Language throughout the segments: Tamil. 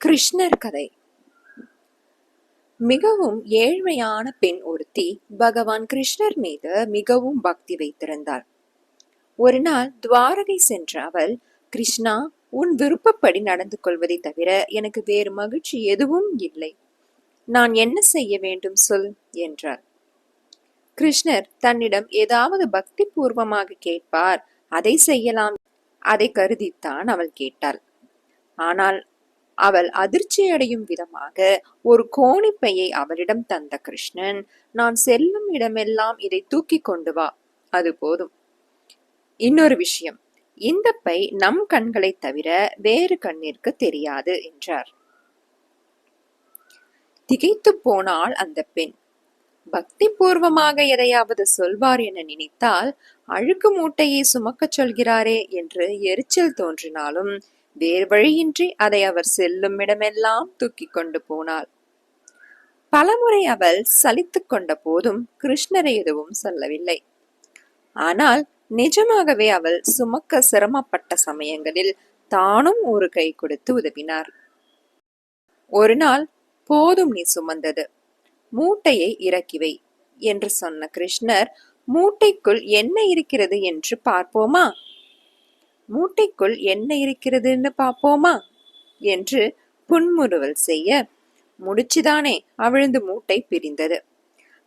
கிருஷ்ணர் கதை. மிகவும் ஏழ்மையான பெண் ஒருத்தி பகவான் கிருஷ்ணர் மீது மிகவும் பக்தி வைத்திருந்தார் ஒரு நாள் துவாரகை சென்ற அவள் கிருஷ்ணா உன் விருப்பப்படி நடந்து கொள்வதை தவிர எனக்கு வேறு மகிழ்ச்சி எதுவும் இல்லை. நான் என்ன செய்ய வேண்டும் சொல் என்றார் கிருஷ்ணர் தன்னிடம் ஏதாவது பக்தி பூர்வமாக கேட்பார் அதை செய்யலாம் அதை கருதித்தான் அவள் கேட்டாள். ஆனால் அவள் அதிர்ச்சியடையும் விதமாக ஒரு கோணிப்பையை அவளிடம் தந்த கிருஷ்ணன் நான் செல்லும் இடமெல்லாம் இதை தூக்கி கொண்டு வா. அது போதும். இன்னொரு விஷயம் இந்த பை நம் கண்களை தவிர வேறு கண்ணிற்கு தெரியாது என்றார். திகைத்து போனாள் அந்த பெண். பக்தி பூர்வமாக எதையாவது சொல்வார் என நினைத்தால் அழுக்கு மூட்டையை சுமக்கச் சொல்கிறாரே என்று எரிச்சல் தோன்றினாலும் வேறு வழியின்றி அதை அவர் செல்லும் இடமெல்லாம் தூக்கி கொண்டு போனாள். பலமுறை அவள் சலித்து கொண்ட போதும் கிருஷ்ணரை எதுவும் சொல்லவில்லை. ஆனால் நிஜமாகவே அவள் சுமக்க சிரமப்பட்ட சமயங்களில் தானும் ஒரு கை கொடுத்து உதவினார். ஒரு நாள் போதும் நீ சுமந்தது. மூட்டையை இறக்கி வை என்று சொன்ன கிருஷ்ணர் மூட்டைக்குள் என்ன இருக்கிறது என்று பார்ப்போமா? மூட்டைக்குள் என்ன இருக்கிறதுன்னு பார்ப்போமா? என்று புன்முறுவல் செய்ய முடிச்சுதானே அவிழ்ந்து மூட்டை பிரிந்தது.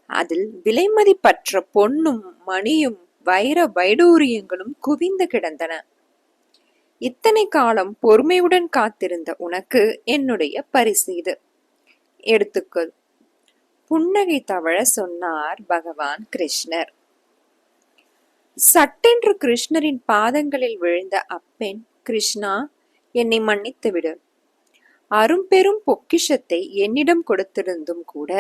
அதில் விலைமதிப்பற்ற பொன்னும் மணியும் வைர வைடூரியங்களும் குவிந்து கிடந்தன. இத்தனை காலம் பொறுமையுடன் காத்திருந்த உனக்கு என்னுடைய பரிசு இது. எடுத்துக்கொள். புன்னகை தவழ சொன்னார் பகவான் கிருஷ்ணர். சட்டென்று கிருஷ்ணரின் பாதங்களில் விழுந்த அப்பெண் கிருஷ்ணா என்னை மன்னித்துவிடு. அரும்பெரும் பொக்கிஷத்தை என்னிடம் கொடுத்திருந்தும் கூட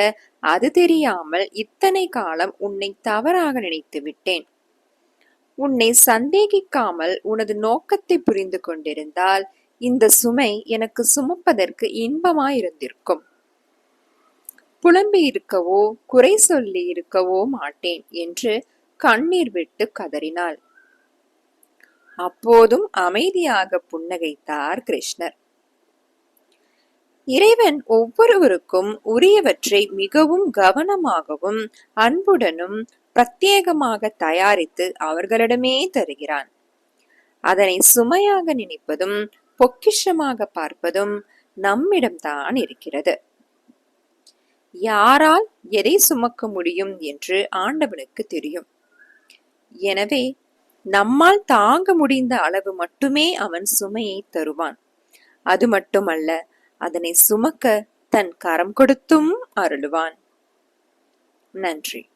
அது தெரியாமல் இத்தனை காலம் உன்னை தவறாக நினைத்து விட்டேன் உன்னை சந்தேகிக்காமல் உனது நோக்கத்தை புரிந்து கொண்டிருந்தால் இந்த சுமை எனக்கு சுமப்பதற்கு இன்பமாயிருந்திருக்கும். புலம்பி இருக்கவோ குறை சொல்லி இருக்கவோ மாட்டேன் என்று கண்ணீர் விட்டு கதறினாள். அப்போதும் அமைதியாக புன்னகைத்தார் கிருஷ்ணர். இறைவன் ஒவ்வொருவருக்கும் உரியவற்றை மிகவும் கவனமாகவும் அன்புடனும் பிரத்யேகமாக தயாரித்து அவர்களிடமே தருகிறான். அதனை சுமையாக நினைப்பதும் பொக்கிஷமாக பார்ப்பதும் நம்மிடம்தான் இருக்கிறது. யாரால் எதை சுமக்க முடியும் என்று ஆண்டவனுக்கு தெரியும். எனவே நம்மால் தாங்க முடிந்த அளவு மட்டுமே அவன் சுமையை தருவான். அது மட்டுமல்ல அதனை சுமக்க தன் கரம் கொடுத்தும் அருளுவான். நன்றி.